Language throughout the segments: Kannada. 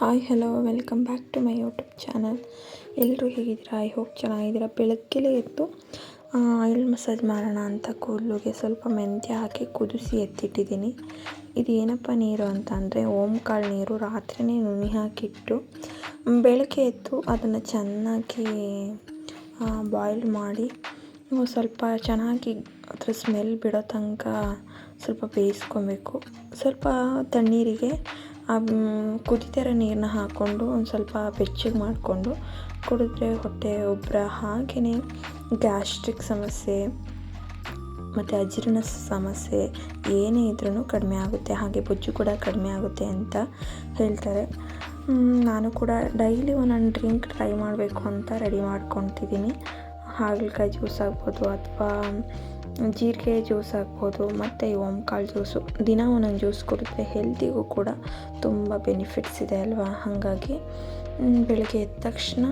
Hi hello welcome back to my YouTube channel ಎಲ್ಲರೂ ಹೇಗಿದ್ದೀರಾ? ಐ ಹೋಪ್ ಚೆನ್ನಾಗಿದ್ದೀರಾ. ಬೆಳಗ್ಗೆಲೇ ಎದ್ದು ಆಯಿಲ್ ಮಸಾಜ್ ಮಾಡೋಣ ಅಂತ ಕೂದಲುಗೆ ಸ್ವಲ್ಪ ಮೆಂತ್ಯ ಹಾಕಿ ಕುದಿಸಿ ಎತ್ತಿಟ್ಟಿದ್ದೀನಿ. ಇದು ಏನಪ್ಪ ನೀರು ಅಂತ ಅಂದರೆ ಓಂಕಾಳು ನೀರು. ರಾತ್ರಿಯೇ ನುಣಿ ಹಾಕಿಟ್ಟು, ಬೆಳಗ್ಗೆ ಎದ್ದು ಅದನ್ನು ಚೆನ್ನಾಗಿ ಬಾಯ್ಲ್ ಮಾಡಿ ಸ್ವಲ್ಪ ಚೆನ್ನಾಗಿ ಅದ್ರ ಸ್ಮೆಲ್ ಬಿಡೋ ತನಕ ಸ್ವಲ್ಪ ಬೇಯಿಸ್ಕೊಬೇಕು. ಸ್ವಲ್ಪ ತಣ್ಣೀರಿಗೆ ಕುದಿತಿರೋ ನೀರನ್ನ ಹಾಕ್ಕೊಂಡು ಒಂದು ಸ್ವಲ್ಪ ಬೆಚ್ಚಗೆ ಮಾಡಿಕೊಂಡು ಕುಡಿದ್ರೆ ಹೊಟ್ಟೆ ಉಬ್ಬರ ಹಾಗೆಯೇ ಗ್ಯಾಸ್ಟ್ರಿಕ್ ಸಮಸ್ಯೆ, ಮತ್ತು ಅಜೀರ್ಣ ಸಮಸ್ಯೆ ಏನೇ ಇದ್ರೂ ಕಡಿಮೆ ಆಗುತ್ತೆ. ಹಾಗೆ ಬೊಜ್ಜು ಕೂಡ ಕಡಿಮೆ ಆಗುತ್ತೆ ಅಂತ ಹೇಳ್ತಾರೆ. ನಾನು ಕೂಡ ಡೈಲಿ ಒಂದೊಂದು ಡ್ರಿಂಕ್ ಟ್ರೈ ಮಾಡಬೇಕು ಅಂತ ರೆಡಿ ಮಾಡ್ಕೊತಿದ್ದೀನಿ. ಹಾಗಲಕಾಯಿ ಜ್ಯೂಸ್ ಆಗ್ಬೋದು ಅಥವಾ ಜೀರಿಗೆ ಜ್ಯೂಸ್ ಹಾಕ್ಬೋದು, ಮತ್ತು ಈ ಓಂಕಾಳು ಜ್ಯೂಸು. ದಿನ ಒಂದೊಂದು ಜ್ಯೂಸ್ ಕುಡಿದ್ರೆ ಹೆಲ್ತಿಗೂ ಕೂಡ ತುಂಬ ಬೆನಿಫಿಟ್ಸ್ ಇದೆ ಅಲ್ವಾ? ಹಾಗಾಗಿ ಬೆಳಗ್ಗೆ ಎದ್ದ ತಕ್ಷಣ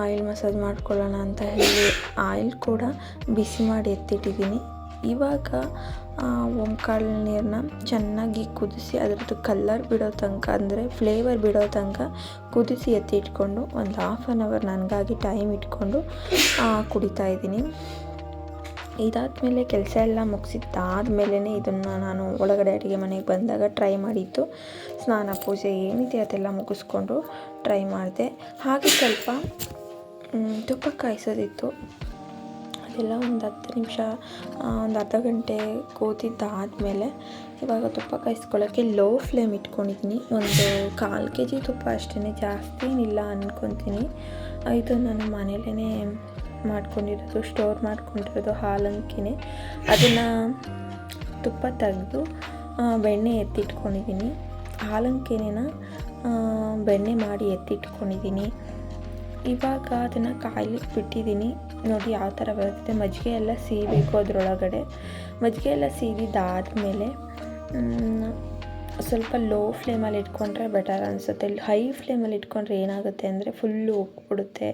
ಆಯಿಲ್ ಮಸಾಜ್ ಮಾಡ್ಕೊಳ್ಳೋಣ ಅಂತ ಹೇಳಿ ಆಯಿಲ್ ಕೂಡ ಬಿಸಿ ಮಾಡಿ ಎತ್ತಿಟ್ಟಿದ್ದೀನಿ. ಇವಾಗ ಓಂಕಾಳು ನೀರನ್ನ ಚೆನ್ನಾಗಿ ಕುದಿಸಿ ಅದರದ್ದು ಕಲ್ಲರ್ ಬಿಡೋ ತನಕ, ಅಂದರೆ ಫ್ಲೇವರ್ ಬಿಡೋ ತನಕ ಕುದಿಸಿ ಎತ್ತಿಟ್ಕೊಂಡು ಒಂದು ಹಾಫ್ ಆನ್ ಅವರ್ ನನಗಾಗಿ ಟೈಮ್ ಇಟ್ಕೊಂಡು ಕುಡಿತಾ ಇದ್ದೀನಿ. ಇದಾದಮೇಲೆ ಕೆಲಸ ಎಲ್ಲ ಮುಗಿಸಿದ್ದಾದ್ಮೇಲೆ ಇದನ್ನು ನಾನು ಒಳಗಡೆ ಅಡುಗೆ ಮನೆಗೆ ಬಂದಾಗ ಟ್ರೈ ಮಾಡಿದ್ದು. ಸ್ನಾನ, ಪೂಜೆ ಏನಿದೆ ಅದೆಲ್ಲ ಮುಗಿಸ್ಕೊಂಡು ಟ್ರೈ ಮಾಡಿದೆ. ಹಾಗೆ ಸ್ವಲ್ಪ ತುಪ್ಪ ಕಾಯಿಸೋದಿತ್ತು. ಅದೆಲ್ಲ ಒಂದು ಹತ್ತು ನಿಮಿಷ ಒಂದು ಅರ್ಧ ಗಂಟೆ ಕೂತಿದ್ದಾದಮೇಲೆ ಇವಾಗ ತುಪ್ಪ ಕಾಯಿಸ್ಕೊಳ್ಳೋಕ್ಕೆ ಲೋ ಫ್ಲೇಮ್ ಇಟ್ಕೊಂಡಿದ್ದೀನಿ. ಒಂದು ಕಾಲು ಕೆ ಜಿ ತುಪ್ಪ ಅಷ್ಟೇ ಜಾಸ್ತಿ ಏನಿಲ್ಲ ಅಂದ್ಕೊತೀನಿ ಇದು ನಾನು ಮನೇಲೇ ಮಾಡ್ಕೊಂಡಿರೋದು ಸ್ಟೋರ್ ಮಾಡ್ಕೊಂಡಿರೋದು ಹಾಲಂಕಿನೇ ಅದನ್ನು ತುಪ್ಪ ತೆಗೆದು ಬೆಣ್ಣೆ ಎತ್ತಿಟ್ಕೊಂಡಿದ್ದೀನಿ ಹಾಲಂಕಿನ ಬೆಣ್ಣೆ ಮಾಡಿ ಎತ್ತಿಟ್ಕೊಂಡಿದ್ದೀನಿ ಇವಾಗ ಅದನ್ನು ಕಾಯ್ಲಿಕ್ಕೆ ಬಿಟ್ಟಿದ್ದೀನಿ ನೋಡಿ ಯಾವ ಥರ ಬರುತ್ತೆ ಮಜ್ಜಿಗೆ ಎಲ್ಲ ಸೀಬೇಕು ಅದರೊಳಗಡೆ. ಮಜ್ಜಿಗೆ ಎಲ್ಲ ಸೀದಿದ್ದಾದಮೇಲೆ ಸ್ವಲ್ಪ ಲೋ ಫ್ಲೇಮಲ್ಲಿ ಇಟ್ಕೊಂಡ್ರೆ ಬೆಟರ್ ಅನಿಸುತ್ತೆ. ಹೈ ಫ್ಲೇಮಲ್ಲಿ ಇಟ್ಕೊಂಡ್ರೆ ಏನಾಗುತ್ತೆ ಅಂದರೆ ಫುಲ್ಲು ಉಕ್ಬಿಡುತ್ತೆ.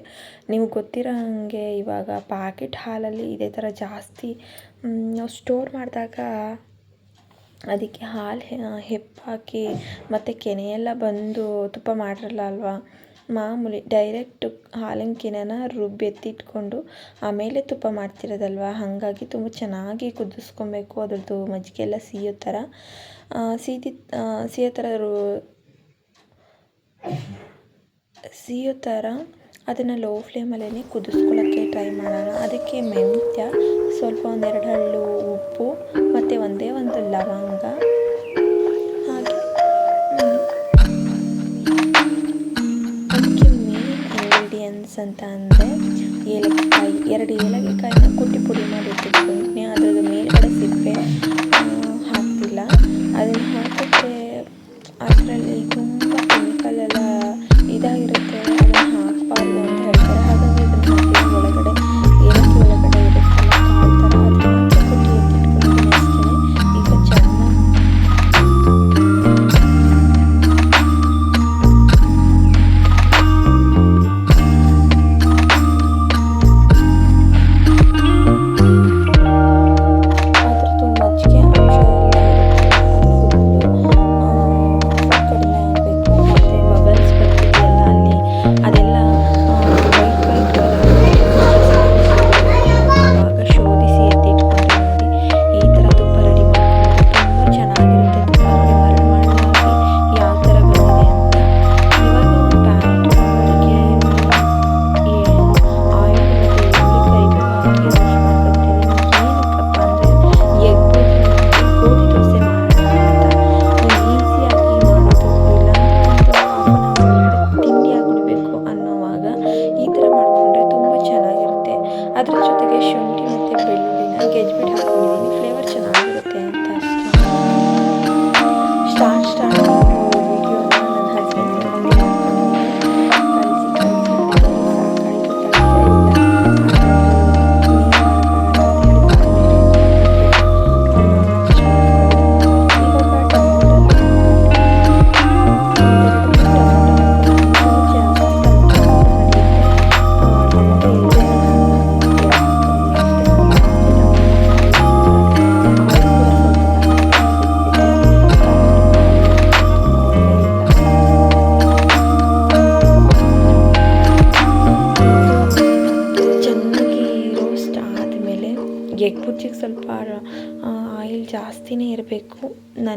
ನಿಮ್ಗೆ ಗೊತ್ತಿರೋ ಹಾಗೆ ಇವಾಗ ಪ್ಯಾಕೆಟ್ ಹಾಲಲ್ಲಿ ಇದೇ ಥರ ಜಾಸ್ತಿ ನಾವು ಸ್ಟೋರ್ ಮಾಡಿದಾಗ ಅದಕ್ಕೆ ಹಾಲು ಹೆಪ್ಪಾಕಿ ಮತ್ತು ಕೆನೆಯೆಲ್ಲ ಬಂದು ತುಪ್ಪ ಮಾಡಿರಲ್ಲ ಅಲ್ವಾ? ಮಾಮೂಲಿ ಡೈರೆಕ್ಟ್ ಹಾಲಿನ ಕೆನೆನ ರುಬ್ಬಿ ಎತ್ತಿಟ್ಕೊಂಡು ಆಮೇಲೆ ತುಪ್ಪ ಮಾಡ್ತಿರೋದಲ್ವ? ಹಾಗಾಗಿ ತುಂಬ ಚೆನ್ನಾಗಿ ಕುದಿಸ್ಕೊಬೇಕು. ಅದ್ರದ್ದು ಮಜ್ಜಿಗೆ ಎಲ್ಲ ಸಿಯೋ ಥರ ಸೀದಿ ಸಿಯೋ ಥರ ಸಿಯೋ ಥರ ಅದನ್ನು ಲೋ ಫ್ಲೇಮಲ್ಲೇ ಕುದಿಸ್ಕೊಳ್ಳೋಕ್ಕೆ ಟ್ರೈ ಮಾಡೋಣ. ಅದಕ್ಕೆ ಮೆಂತ್ಯ, ಸ್ವಲ್ಪ ಒಂದೆರಡು ಹಳ್ಳು ಉಪ್ಪು, ಮತ್ತು ಒಂದೇ ಒಂದು ಲವಂಗ ಇಂಗ್ರೀಡಿಯೆಂಟ್ಸ್ ಅಂತ ಅಂದರೆ ಏಲಕ್ಕಾಯಿ ಎರಡು ಏಲಕ್ಕಾಯಿನ ಕುಟ್ಟಿ ಪುಡಿ ಮಾಡಿ ಇಟ್ಟಿಟ್ಕೊಂತೀನಿ ಅದರ ಮೇಲ್ಗಡೆ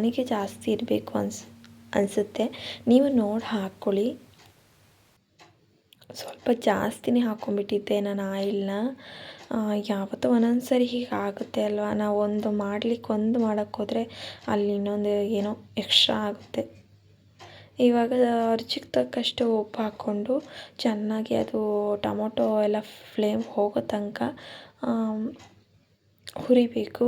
ನನಗೆ ಜಾಸ್ತಿ ಇರಬೇಕು ಅನ್ಸ್, ಅನಿಸುತ್ತೆ. ನೀವು ನೋಡಿ ಹಾಕ್ಕೊಳ್ಳಿ ಸ್ವಲ್ಪ ಜಾಸ್ತಿನೇ ಹಾಕ್ಕೊಂಬಿಟ್ಟಿದ್ದೆ ನಾನು ಆಯಿಲ್ನ. ಯಾವತ್ತೋ ಒಂದೊಂದು ಸರಿ ಹೀಗೆ ಆಗುತ್ತೆ ಅಲ್ವಾ? ನಾವು ಒಂದು ಮಾಡ್ಲಿಕ್ಕೆ ಒಂದು ಮಾಡೋಕ್ಕೋದ್ರೆ ಅಲ್ಲಿ ಇನ್ನೊಂದು ಏನೋ ಎಕ್ಸ್ಟ್ರಾ ಆಗುತ್ತೆ. ಇವಾಗ ರುಚಿಗೆ ತಕ್ಕಷ್ಟು ಉಪ್ಪು ಹಾಕ್ಕೊಂಡು ಚೆನ್ನಾಗಿ ಅದು ಟೊಮೊಟೊ ಎಲ್ಲ ಫ್ಲೇಮ್ ಹೋಗೋ ತನಕ ಹುರಿಬೇಕು.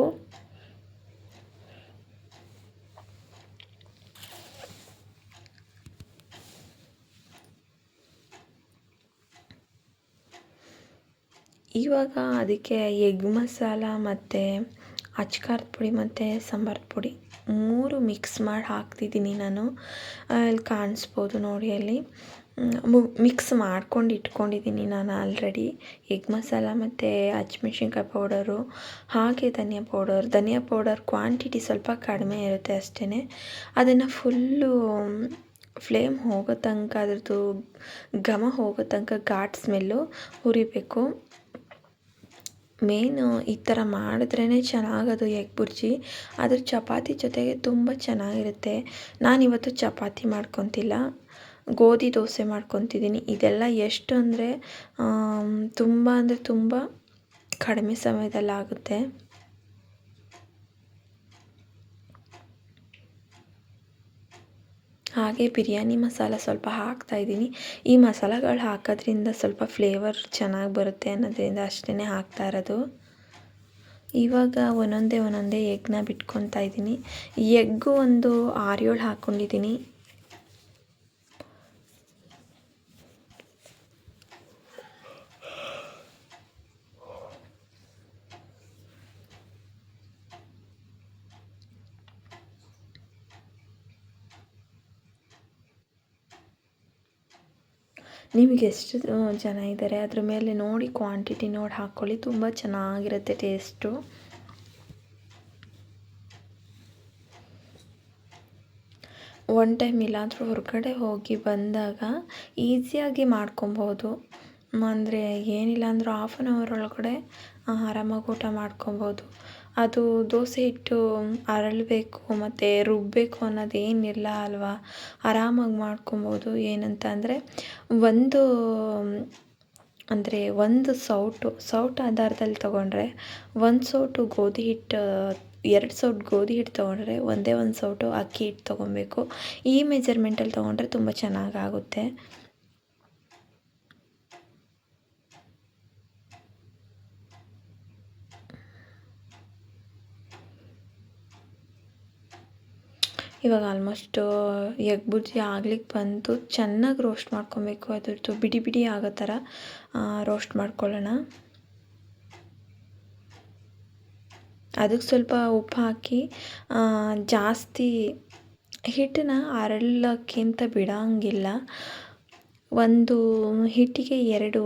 ಇವಾಗ ಅದಕ್ಕೆ ಎಗ್ ಮಸಾಲ ಮತ್ತು ಅಚ್ಕಾರದ ಪುಡಿ ಮತ್ತು ಸಾಂಬಾರು ಪುಡಿ ಮೂರು ಮಿಕ್ಸ್ ಮಾಡಿ ಹಾಕ್ತಿದ್ದೀನಿ ನಾನು. ಅಲ್ಲಿ ಕಾಣಿಸ್ಬೋದು ನೋಡಿ ಅಲ್ಲಿ. ಮಿಕ್ಸ್ ಮಾಡ್ಕೊಂಡು ಇಟ್ಕೊಂಡಿದ್ದೀನಿ ನಾನು ಆಲ್ರೆಡಿ ಎಗ್ ಮಸಾಲ ಮತ್ತು ಹಚ್ಮೆಣ್ಸಿನ್ಕಾಯಿ ಪೌಡರು, ಹಾಗೆ ಧನಿಯಾ ಪೌಡರ್. ಧನಿಯಾ ಪೌಡರ್ ಕ್ವಾಂಟಿಟಿ ಸ್ವಲ್ಪ ಕಡಿಮೆ ಇರುತ್ತೆ ಅಷ್ಟೇ ಅದನ್ನು ಫುಲ್ಲು ಫ್ಲೇಮ್ ಹೋಗೋ ತನಕ ಅದ್ರದ್ದು ಘಮ ಹೋಗೋ ತನಕ ಘಾಟ್ ಸ್ಮೆಲ್ಲು ಹುರಿಬೇಕು. ಮೇನು ಈ ಥರ ಮಾಡಿದ್ರೇ ಚೆನ್ನಾಗದು ಎಗ್ ಬುರ್ಜಿ ಅದ್ರ ಚಪಾತಿ ಜೊತೆಗೆ ತುಂಬ ಚೆನ್ನಾಗಿರುತ್ತೆ. ನಾನಿವತ್ತು ಚಪಾತಿ ಮಾಡ್ಕೊತಿಲ್ಲ. ಗೋಧಿ ದೋಸೆ ಮಾಡ್ಕೊತಿದ್ದೀನಿ. ಇದೆಲ್ಲ ಎಷ್ಟು ಅಂದರೆ ತುಂಬ ಅಂದರೆ ತುಂಬ ಕಡಿಮೆ ಸಮಯದಲ್ಲಿ ಆಗುತ್ತೆ ಹಾಗೆ ಬಿರಿಯಾನಿ ಮಸಾಲ ಸ್ವಲ್ಪ ಹಾಕ್ತಾಯಿದ್ದೀನಿ ಈ ಮಸಾಲಗಳು ಹಾಕೋದ್ರಿಂದ ಸ್ವಲ್ಪ ಫ್ಲೇವರ್ ಚೆನ್ನಾಗಿ ಬರುತ್ತೆ ಅನ್ನೋದ್ರಿಂದ ಅಷ್ಟೇ ಹಾಕ್ತಾ ಇರೋದು. ಇವಾಗ ಒಂದೊಂದೇ ಒಂದೊಂದೇ ಎಗ್ನ ಬಿಟ್ಕೊತಾ ಇದ್ದೀನಿ. ಎಗ್ಗು ಒಂದು ಆರು ಏಳು ಹಾಕ್ಕೊಂಡಿದ್ದೀನಿ ನಿಮಗೆ ಎಷ್ಟು ಜನ ಇದ್ದಾರೆ ಅದ್ರ ಮೇಲೆ ನೋಡಿ ಕ್ವಾಂಟಿಟಿ ನೋಡಿ ಹಾಕ್ಕೊಳ್ಳಿ ತುಂಬ ಚೆನ್ನಾಗಿರುತ್ತೆ ಟೇಸ್ಟು ಒನ್ ಟೈಮ್ ಇಲ್ಲಾದರೂ ಹೊರಗಡೆ ಹೋಗಿ ಬಂದಾಗ ಈಸಿಯಾಗಿ ಮಾಡ್ಕೊಬೋದು. ಅಂದರೆ ಏನಿಲ್ಲ ಅಂದರೂ ಹಾಫ್ ಆನ್ ಅವರ್ ಒಳಗಡೆ ಆರಾಮಾಗಿ ಊಟ ಮಾಡ್ಕೊಬೋದು. ಅದು ದೋಸೆ ಹಿಟ್ಟು ಅರಳಬೇಕು ಮತ್ತು ರುಬ್ಬಬೇಕು ಅನ್ನೋದು ಏನಿಲ್ಲ ಅಲ್ವಾ? ಆರಾಮಾಗಿ ಮಾಡ್ಕೊಬೋದು. ಏನಂತ ಅಂದರೆ ಒಂದು ಅಂದರೆ ಒಂದು ಸೌಟು, ಸೌಟ್ ಆಧಾರದಲ್ಲಿ ತೊಗೊಂಡ್ರೆ ಒಂದು ಸೌಟು ಗೋಧಿ ಹಿಟ್ಟು, ಎರಡು ಸೌಟು ಗೋಧಿ ಹಿಟ್ಟು ತೊಗೊಂಡ್ರೆ ಒಂದೇ ಒಂದು ಸೌಟು ಅಕ್ಕಿ ಹಿಟ್ಟು ತೊಗೊಬೇಕು. ಈ ಮೆಜರ್ಮೆಂಟಲ್ಲಿ ತೊಗೊಂಡ್ರೆ ತುಂಬ ಚೆನ್ನಾಗಾಗುತ್ತೆ. ಇವಾಗ ಆಲ್ಮೋಸ್ಟು ಎಗ್ ಬುರ್ಜಿ ಆಗ್ಲಿಕ್ಕೆ ಬಂತು. ಚೆನ್ನಾಗಿ ರೋಸ್ಟ್ ಮಾಡ್ಕೊಬೇಕು. ಅದರದ್ದು ಬಿಡಿ ಬಿಡಿ ಆಗೋ ಥರ ರೋಸ್ಟ್ ಮಾಡ್ಕೊಳ್ಳೋಣ. ಅದಕ್ಕೆ ಸ್ವಲ್ಪ ಉಪ್ಪು ಹಾಕಿ ಜಾಸ್ತಿ ಹಿಟ್ಟನ್ನ ಅರಳಕ್ಕಿಂತ ಬಿಡೋಂಗಿಲ್ಲ. ಒಂದು ಹಿಟ್ಟಿಗೆ ಎರಡು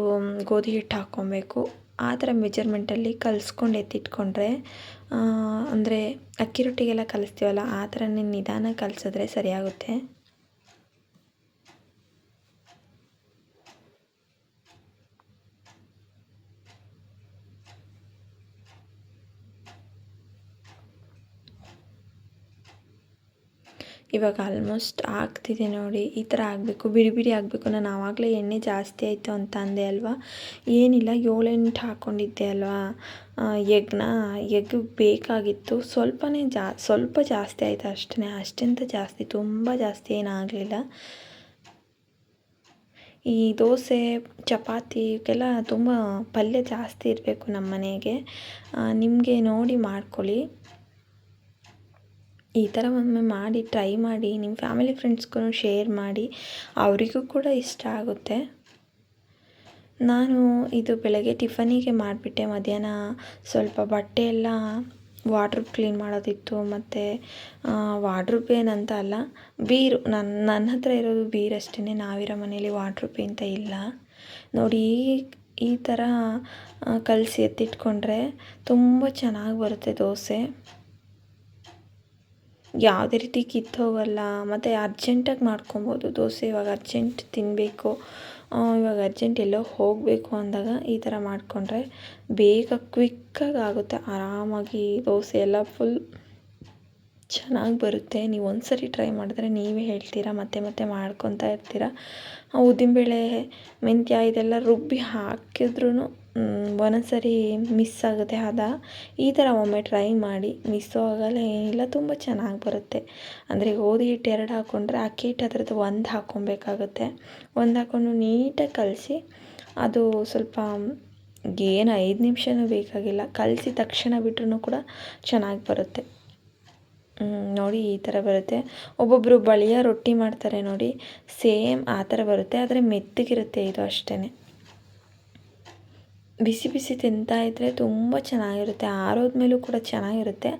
ಗೋಧಿ ಹಿಟ್ಟು ಹಾಕ್ಕೊಬೇಕು. ಆ ಥರ ಮೆಜರ್ಮೆಂಟಲ್ಲಿ ಕಲಿಸ್ಕೊಂಡು ಎತ್ತಿಟ್ಕೊಂಡ್ರೆ ಅಂದರೆ ಅಕ್ಕಿ ರೊಟ್ಟಿಗೆಲ್ಲ ಕಲಿಸ್ತೀವಲ್ಲ ಆ ಥರನೇ ನಿಧಾನ ಕಲಿಸಿದ್ರೆ ಸರಿಯಾಗುತ್ತೆ? ಇವಾಗ ಆಲ್ಮೋಸ್ಟ್ ಆಗ್ತಿದೆ ನೋಡಿ, ಈ ಥರ ಆಗಬೇಕು, ಬಿಡಿ ಬಿಡಿ ಆಗಬೇಕು. ನಾನು ಆವಾಗಲೇ ಎಣ್ಣೆ ಜಾಸ್ತಿ ಆಯಿತು ಅಂತ ಅಂದೆ ಅಲ್ವಾ? ಏನಿಲ್ಲ, ಏಳೆಂಟು ಹಾಕ್ಕೊಂಡಿದ್ದೆ ಅಲ್ವಾ? ಎಗ್ನ, ಎಗ್ ಬೇಕಾಗಿತ್ತು. ಸ್ವಲ್ಪನೇ ಜಾ, ಸ್ವಲ್ಪ ಜಾಸ್ತಿ ಆಯಿತು ಅಷ್ಟೇ ಅಷ್ಟೆಂತ ಜಾಸ್ತಿ, ತುಂಬ ಜಾಸ್ತಿ ಏನಾಗಲಿಲ್ಲ ಈ ದೋಸೆ, ಚಪಾತಿ ಇವಕ್ಕೆಲ್ಲ ತುಂಬ ಪಲ್ಯ ಜಾಸ್ತಿ ಇರಬೇಕು ನಮ್ಮ ಮನೆಗೆ ನಿಮಗೆ ನೋಡಿ ಮಾಡ್ಕೊಳ್ಳಿ. ಈ ಥರ ಒಮ್ಮೆ ಮಾಡಿ ಟ್ರೈ ಮಾಡಿ, ನಿಮ್ಮ ಫ್ಯಾಮಿಲಿ ಫ್ರೆಂಡ್ಸ್ಗೂ ಶೇರ್ ಮಾಡಿ, ಅವರಿಗೂ ಕೂಡ ಇಷ್ಟ ಆಗುತ್ತೆ. ನಾನು ಇದು ಬೆಳಗ್ಗೆ ಟಿಫನಿಗೆ ಮಾಡಿಬಿಟ್ಟೆ. ಮಧ್ಯಾಹ್ನ ಸ್ವಲ್ಪ ಬಟ್ಟೆ ಎಲ್ಲ ಕ್ಲೀನ್ ಮಾಡೋದಿತ್ತು. ಮತ್ತು ವಾಡ್ರೂಬ್ ಏನಂತ ಅಲ್ಲ, ಬೀರು. ನನ್ನ ನನ್ನ ಹತ್ರ ಇರೋದು ಬೀರು ಅಷ್ಟೇ ನಾವಿರೋ ಮನೇಲಿ ವಾಡ್ರೂಬ್ ಅಂತ ಇಲ್ಲ. ನೋಡಿ, ಈ ಥರ ಕಲಸಿ ಎತ್ತಿಟ್ಕೊಂಡ್ರೆ ತುಂಬ ಚೆನ್ನಾಗಿ ಬರುತ್ತೆ ದೋಸೆ. ಯಾವುದೇ ರೀತಿ ಕಿತ್ತೋಗಲ್ಲ, ಮತ್ತು ಅರ್ಜೆಂಟಾಗಿ ಮಾಡ್ಕೊಬೋದು. ದೋಸೆ ಇವಾಗ ಅರ್ಜೆಂಟ್ ತಿನ್ನಬೇಕು ಇವಾಗ ಅರ್ಜೆಂಟ್ ಎಲ್ಲೋ ಹೋಗಬೇಕು ಅಂದಾಗ ಈ ಥರ ಮಾಡಿಕೊಂಡ್ರೆ ಬೇಗ ಕ್ವಿಕ್ಕಾಗಿ ಆಗುತ್ತೆ. ಆರಾಮಾಗಿ ದೋಸೆ ಎಲ್ಲ ಫುಲ್ ಚೆನ್ನಾಗಿ ಬರುತ್ತೆ. ನೀವು ಒಂದು ಸರಿ ಟ್ರೈ ಮಾಡಿದ್ರೆ ನೀವೇ ಹೇಳ್ತೀರಾ, ಮತ್ತೆ ಮತ್ತೆ ಮಾಡ್ಕೊತಾ ಇರ್ತೀರ? ಉದ್ದಿನಬೇಳೆ, ಮೆಂತ್ಯ, ಇದೆಲ್ಲ ರುಬ್ಬಿ ಹಾಕಿದ್ರೂ ಒಂದೊಂದು ಸರಿ ಮಿಸ್ ಆಗುತ್ತೆ ಹದ ಈ ಥರ ಒಮ್ಮೆ ಟ್ರೈ ಮಾಡಿ ಮಿಸ್ಸು ಆಗಲ್ಲ, ಏನಿಲ್ಲ, ತುಂಬ ಚೆನ್ನಾಗಿ ಬರುತ್ತೆ. ಅಂದರೆ ಗೋಧಿ ಹಿಟ್ಟು ಎರಡು ಹಾಕ್ಕೊಂಡ್ರೆ ಅಕ್ಕಿ ಹಿಟ್ಟು ಅದರದ್ದು ಒಂದು ಹಾಕ್ಕೊಬೇಕಾಗುತ್ತೆ. ಒಂದು ಹಾಕ್ಕೊಂಡು ನೀಟಾಗಿ ಕಲಸಿ, ಅದು ಸ್ವಲ್ಪ, ಏನು ಐದು ನಿಮಿಷನೂ ಬೇಕಾಗಿಲ್ಲ. ಕಲಸಿ ತಕ್ಷಣ ಬಿಟ್ರೂ ಕೂಡ ಚೆನ್ನಾಗಿ ಬರುತ್ತೆ. ನೋಡಿ ಈ ಥರ ಬರುತ್ತೆ. ಒಬ್ಬೊಬ್ಬರು ಬಳಿಯ ರೊಟ್ಟಿ ಮಾಡ್ತಾರೆ ನೋಡಿ, ಸೇಮ್ ಆ ಥರ ಬರುತ್ತೆ. ಆದರೆ ಮೆತ್ತಗಿರುತ್ತೆ ಇದು ಅಷ್ಟೇ ಬಿಸಿ ಬಿಸಿ ತಿಂತಾ ಇದ್ದರೆ ತುಂಬ ಚೆನ್ನಾಗಿರುತ್ತೆ ಆರೋದ ಮೇಲೂ ಕೂಡ ಚೆನ್ನಾಗಿರುತ್ತೆ.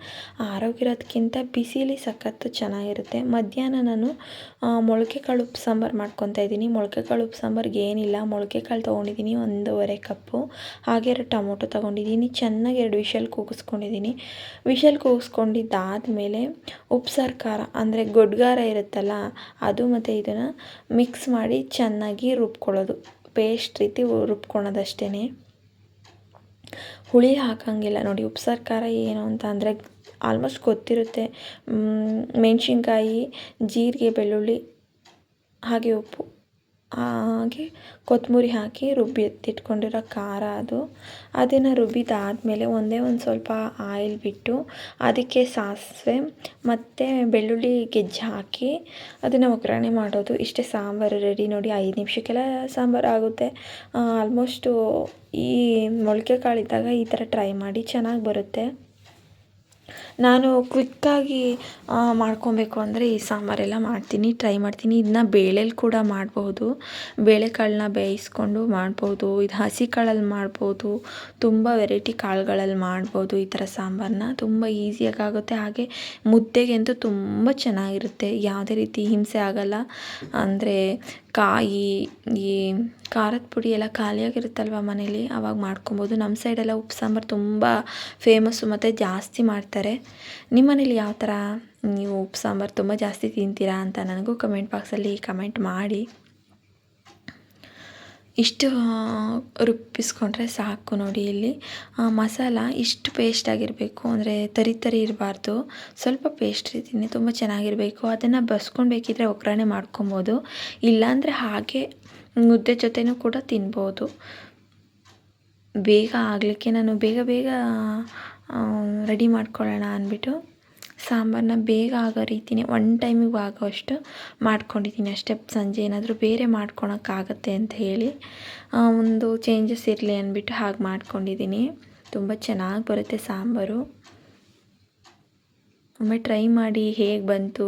ಆರೋಗಿರೋದಕ್ಕಿಂತ ಬಿಸಿಲಿ ಸಖತ್ತು ಚೆನ್ನಾಗಿರುತ್ತೆ. ಮಧ್ಯಾಹ್ನ ನಾನು ಮೊಳಕೆ ಕಾಳು ಉಪ್ಪು ಸಾಂಬಾರು ಮಾಡ್ಕೊತಾ ಇದ್ದೀನಿ. ಮೊಳಕೆ ಕಾಳು ಉಪ್ಪು ಸಾಂಬಾರಿಗೆ ಏನಿಲ್ಲ. ಮೊಳಕೆ ಕಾಳು ತೊಗೊಂಡಿದ್ದೀನಿ ಒಂದೂವರೆ ಕಪ್ಪು. ಹಾಗೆ ಎರಡು ಟೊಮೊಟೊ ತೊಗೊಂಡಿದ್ದೀನಿ. ಚೆನ್ನಾಗಿ ಎರಡು ವಿಷಲ್ ಕೂಗಿಸ್ಕೊಂಡಿದ್ದೀನಿ. ವಿಷಲ್ ಕೂಗಿಸ್ಕೊಂಡಿದ್ದಾದಮೇಲೆ ಉಪ್ಸಾರು ಖಾರ, ಅಂದರೆ ಗೊಡ್ಗಾರ ಇರುತ್ತಲ್ಲ, ಅದು ಮತ್ತು ಇದನ್ನು ಮಿಕ್ಸ್ ಮಾಡಿ ಚೆನ್ನಾಗಿ ರುಬ್ಕೊಳ್ಳೋದು. ಪೇಸ್ಟ್ ರೀತಿ ರುಬ್ಕೊಳೋದಷ್ಟೇ ಹುಳಿ ಹಾಕೋಂಗಿಲ್ಲ ನೋಡಿ ಉಪ್ಸಾರು ಖಾರ ಏನು ಅಂತ ಅಂದರೆ ಆಲ್ಮೋಸ್ಟ್ ಗೊತ್ತಿರುತ್ತೆ. ಮೆಣಸಿನ್ಕಾಯಿ, ಜೀರಿಗೆ, ಬೆಳ್ಳುಳ್ಳಿ, ಹಾಗೆ ಉಪ್ಪು. ಹಾಗೆ ಕೊತ್ತಂಬ್ರಿ ಹಾಕಿ ರುಬ್ಬಿ ಎತ್ತಿಟ್ಕೊಂಡಿರೋ ಖಾರ ಅದು. ಅದನ್ನು ರುಬ್ಬಿದ್ದಾದಮೇಲೆ ಒಂದೇ ಒಂದು ಸ್ವಲ್ಪ ಆಯಿಲ್ ಬಿಟ್ಟು ಅದಕ್ಕೆ ಸಾಸಿವೆ ಮತ್ತು ಬೆಳ್ಳುಳ್ಳಿ ಗೆಜ್ಜೆ ಹಾಕಿ ಅದನ್ನು ಒಗ್ಗರಣೆ ಮಾಡೋದು. ಇಷ್ಟೇ ಸಾಂಬಾರು ರೆಡಿ ನೋಡಿ ಐದು ನಿಮಿಷಕ್ಕೆಲ್ಲ ಸಾಂಬಾರು ಆಗುತ್ತೆ. ಆಲ್ಮೋಸ್ಟು ಈ ಮೊಳಕೆ ಕಾಳಿದ್ದಾಗ ಈ ಥರ ಟ್ರೈ ಮಾಡಿ ಚೆನ್ನಾಗಿ ಬರುತ್ತೆ. ನಾನು ಕ್ವಿಕ್ಕಾಗಿ ಮಾಡ್ಕೊಬೇಕು ಅಂದರೆ ಈ ಸಾಂಬಾರೆಲ್ಲ ಮಾಡ್ತೀನಿ, ಟ್ರೈ ಮಾಡ್ತೀನಿ. ಇದನ್ನ ಬೇಳೆಲಿ ಕೂಡ ಮಾಡ್ಬೋದು. ಬೇಳೆಕಾಳನ್ನ ಬೇಯಿಸ್ಕೊಂಡು ಮಾಡ್ಬೋದು. ಇದು ಹಸಿ ಕಾಳಲ್ಲಿ ಮಾಡ್ಬೋದು. ತುಂಬ ವೆರೈಟಿ ಕಾಳುಗಳಲ್ಲಿ ಮಾಡ್ಬೋದು ಈ ಥರ ಸಾಂಬಾರನ್ನ ತುಂಬ ಈಸಿಯಾಗಿ ಆಗುತ್ತೆ ಹಾಗೆ ಮುದ್ದೆಗಂತೂ ತುಂಬ ಚೆನ್ನಾಗಿರುತ್ತೆ. ಯಾವುದೇ ರೀತಿ ಹಿಂಸೆ ಆಗಲ್ಲ. ಅಂದರೆ ಕಾಯಿ, ಈ ಖಾರದ ಪುಡಿ ಎಲ್ಲ ಖಾಲಿಯಾಗಿರುತ್ತಲ್ವ ಮನೇಲಿ? ಆವಾಗ ಮಾಡ್ಕೊಬೋದು. ನಮ್ಮ ಸೈಡೆಲ್ಲ ಉಪ್ಪು ಸಾಂಬಾರು ತುಂಬ ಫೇಮಸ್ಸು ಮತ್ತು ಜಾಸ್ತಿ ಮಾಡ್ತಾರೆ. ನಿಮ್ಮ ಮನೇಲಿ ಯಾವ ಥರ ನೀವು ಉಪ್ಪು ಸಾಂಬಾರು ತುಂಬ ಜಾಸ್ತಿ ತಿಂತೀರಾ ಅಂತ ನನಗೂ ಕಮೆಂಟ್ ಬಾಕ್ಸಲ್ಲಿ ಕಮೆಂಟ್ ಮಾಡಿ. ಇಷ್ಟು ರುಬ್ಬಿಸ್ಕೊಂಡ್ರೆ ಸಾಕು ನೋಡಿ ಇಲ್ಲಿ. ಮಸಾಲ ಇಷ್ಟು ಪೇಸ್ಟ್ ಆಗಿರಬೇಕು, ಅಂದರೆ ತರಿ ತರಿ ಇರಬಾರ್ದು. ಸ್ವಲ್ಪ ಪೇಸ್ಟ್ ರೀತಿಯೇ ತುಂಬ ಚೆನ್ನಾಗಿರಬೇಕು. ಅದನ್ನು ಬಸ್ಕೊಬೇಕಿದ್ರೆ ಒಗ್ಗರಣೆ ಮಾಡ್ಕೊಬೋದು. ಇಲ್ಲಾಂದರೆ ಹಾಗೆ ಮುದ್ದೆ ಜೊತೆನೂ ಕೂಡ ತಿನ್ಬೋದು. ಬೇಗ ಆಗಲಿಕ್ಕೆ ನಾನು ಬೇಗ ಬೇಗ ರೆಡಿ ಮಾಡ್ಕೊಳ್ಳೋಣ ಅಂದ್ಬಿಟ್ಟು ಸಾಂಬಾರನ್ನ ಬೇಗ ಆಗೋ ರೀತಿಯೇ ಒನ್ ಟೈಮಿಗೆ ಆಗೋವಷ್ಟು ಮಾಡ್ಕೊಂಡಿದ್ದೀನಿ ಅಷ್ಟೇ. ಸಂಜೆ ಏನಾದರೂ ಬೇರೆ ಮಾಡ್ಕೊಳಕ್ಕಾಗತ್ತೆ ಅಂತ ಹೇಳಿ ಒಂದು ಚೇಂಜಸ್ ಇರಲಿ ಅಂದ್ಬಿಟ್ಟು ಹಾಗೆ ಮಾಡ್ಕೊಂಡಿದ್ದೀನಿ. ತುಂಬ ಚೆನ್ನಾಗಿ ಬರುತ್ತೆ ಸಾಂಬಾರು. ಒಮ್ಮೆ ಟ್ರೈ ಮಾಡಿ ಹೇಗೆ ಬಂತು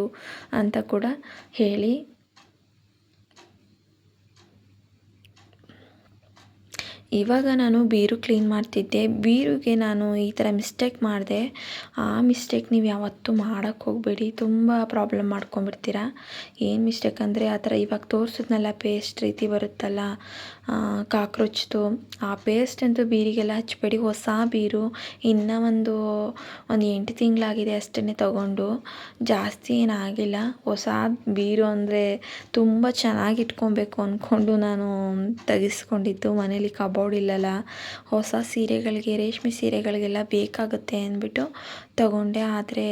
ಅಂತ ಕೂಡ ಹೇಳಿ. ಇವಾಗ ನಾನು ಬೀರು ಕ್ಲೀನ್ ಮಾಡ್ತಿದ್ದೆ. ಬೀರುಗೆ ನಾನು ಈ ಥರ ಮಿಸ್ಟೇಕ್ ಮಾಡಿದೆ. ಆ ಮಿಸ್ಟೇಕ್ ನೀವು ಯಾವತ್ತೂ ಮಾಡೋಕ್ಕೆ ಹೋಗಬೇಡಿ. ತುಂಬ ಪ್ರಾಬ್ಲಮ್ ಮಾಡ್ಕೊಂಬಿಡ್ತೀರ ಏನು ಮಿಸ್ಟೇಕ್ ಅಂದರೆ ಆ ಥರ ಇವಾಗ ತೋರಿಸಿದ್ನಲ್ಲ ಪೇಸ್ಟ್ ರೀತಿ ಬರುತ್ತಲ್ಲ. ಕಾಕ್ರೋಚ್ದು, ಆ ಪೇಸ್ಟ್ ಅಂತೂ ಬೀರಿಗೆಲ್ಲ ಹಚ್ಚಬೇಡಿ ಹೊಸ ಬೀರು ಇನ್ನೂ ಒಂದು ಒಂದು ಎಂಟು ತಿಂಗಳಾಗಿದೆ ಅಷ್ಟೇ ತಗೊಂಡು. ಜಾಸ್ತಿ ಏನಾಗಿಲ್ಲ ಹೊಸ ಬೀರು ಅಂದರೆ ತುಂಬ ಚೆನ್ನಾಗಿ ಇಟ್ಕೊಬೇಕು ಅಂದ್ಕೊಂಡು ನಾನು ತೆಗೆಸ್ಕೊಂಡಿದ್ದು. ಮನೇಲಿ ಕಬೋರ್ಡ್ ಇಲ್ಲಲ್ಲ. ಹೊಸ ಸೀರೆಗಳಿಗೆ, ರೇಷ್ಮೆ ಸೀರೆಗಳಿಗೆಲ್ಲ ಬೇಕಾಗುತ್ತೆ ಅಂದ್ಬಿಟ್ಟು ತಗೊಂಡೆ. ಆದರೆ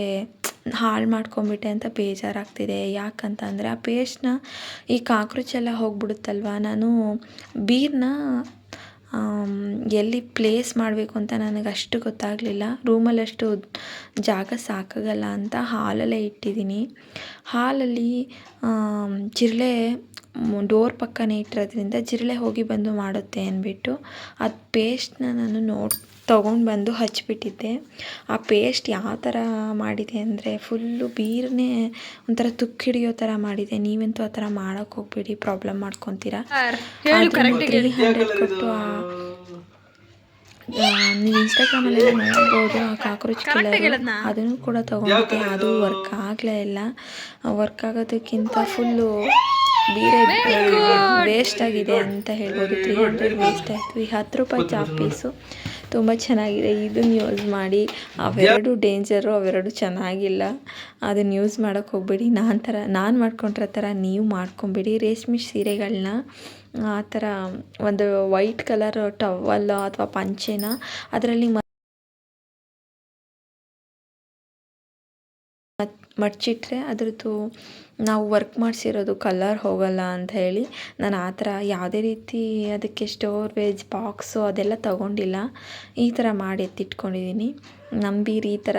ಹಾಳು ಮಾಡ್ಕೊಂಬಿಟ್ಟೆ ಅಂತ ಬೇಜಾರಾಗ್ತಿದೆ. ಯಾಕಂತ ಅಂದರೆ ಆ ಪೇಸ್ಟ್ನ ಈ ಕಾಕ್ರೋಚ್ ಎಲ್ಲ ಹೋಗ್ಬಿಡುತ್ತಲ್ವ? ನಾನು ಬೀರನ್ನ ಎಲ್ಲಿ ಪ್ಲೇಸ್ ಮಾಡಬೇಕು ಅಂತ ನನಗೆ ಅಷ್ಟು ಗೊತ್ತಾಗಲಿಲ್ಲ. ರೂಮಲ್ಲಿ ಅಷ್ಟು ಜಾಗ ಸಾಕಾಗಲ್ಲ ಅಂತ ಹಾಲಲ್ಲೇ ಇಟ್ಟಿದ್ದೀನಿ. ಹಾಲಲ್ಲಿ ಜಿರಳೆ ಡೋರ್ ಪಕ್ಕನೇ ಇಟ್ಟಿರೋದ್ರಿಂದ ಜಿರಳೆ ಹೋಗಿ ಬಂದು ಮಾಡುತ್ತೆ ಅಂದ್ಬಿಟ್ಟು ಅದು ಪೇಸ್ಟ್ನ ನಾನು ನೋಡಿ ತೊಗೊಂಡು ಬಂದು ಹಚ್ಚಿಬಿಟ್ಟಿದ್ದೆ ಆ ಪೇಸ್ಟ್ ಯಾವ ಥರ ಮಾಡಿದೆ ಅಂದರೆ ಫುಲ್ಲು ಬೀರನ್ನೇ ಒಂಥರ ತುಕ್ಕು ಹಿಡಿಯೋ ಥರ ಮಾಡಿದೆ. ನೀವಂತೂ ಆ ಥರ ಮಾಡೋಕ್ಕೆ ಹೋಗ್ಬೇಡಿ ಪ್ರಾಬ್ಲಮ್ ಮಾಡ್ಕೊತೀರಾ? ತ್ರೀ ಹಂಡ್ರೆಡ್ ಕೊಟ್ಟು ನೀವು ಇನ್ಸ್ಟಾಗ್ರಾಮಲ್ಲಿ ನೋಡ್ಬೋದು ಆ ಕಾಕ್ರೋಚ್ ಕಿಲ್ಲರ್ ಅದನ್ನು ಕೂಡ ತೊಗೊಂಡಿದ್ದೆ. ಅದು ವರ್ಕ್ ಆಗಲೇ ಇಲ್ಲ. ವರ್ಕ್ ಆಗೋದಕ್ಕಿಂತ ಫುಲ್ಲು ಬೇರೆ ವೇಸ್ಟ್ ಆಗಿದೆ ಅಂತ ಹೇಳ್ಬೋದು. ತ್ರೀ ಹಂಡ್ರೆಡ್ ವೇಸ್ಟ್ ಆಯಿತು. ಈ ಹತ್ತು ರೂಪಾಯಿ ಚಾಪೀಸು ಪೀಸು ತುಂಬ ಚೆನ್ನಾಗಿದೆ. ಇದನ್ನ ಯೂಸ್ ಮಾಡಿ ಅವೆರಡು ಡೇಂಜರು ಅವೆರಡು ಚೆನ್ನಾಗಿಲ್ಲ. ಅದನ್ನ ಯೂಸ್ ಮಾಡೋಕ್ಕೆ ಹೋಗ್ಬೇಡಿ. ನಾನು ಥರ ನಾನು ಮಾಡ್ಕೊಂಡಿರೋ ಥರ ನೀವು ಮಾಡ್ಕೊಬೇಡಿ. ರೇಷ್ಮೆ ಸೀರೆಗಳನ್ನ ಆ ಥರ ಒಂದು ವೈಟ್ ಕಲರ್ ಟವಲ್ ಅಥವಾ ಪಂಚೆನ ಅದರಲ್ಲಿ ಮಡಚಿಟ್ರೆ ಅದರದ್ದು ನಾವು ವರ್ಕ್ ಮಾಡಿಸಿರೋದು ಕಲರ್ ಹೋಗಲ್ಲ ಅಂತ ಹೇಳಿ ನಾನು ಆ ಥರ ಯಾವುದೇ ರೀತಿ ಅದಕ್ಕೆ ಸ್ಟೋರೇಜ್ ಬಾಕ್ಸು ಅದೆಲ್ಲ ತಗೊಂಡಿಲ್ಲ. ಈ ಥರ ಮಾಡಿ ಎತ್ತಿಟ್ಕೊಂಡಿದ್ದೀನಿ ನಂಬೀರಿ ಈ ಥರ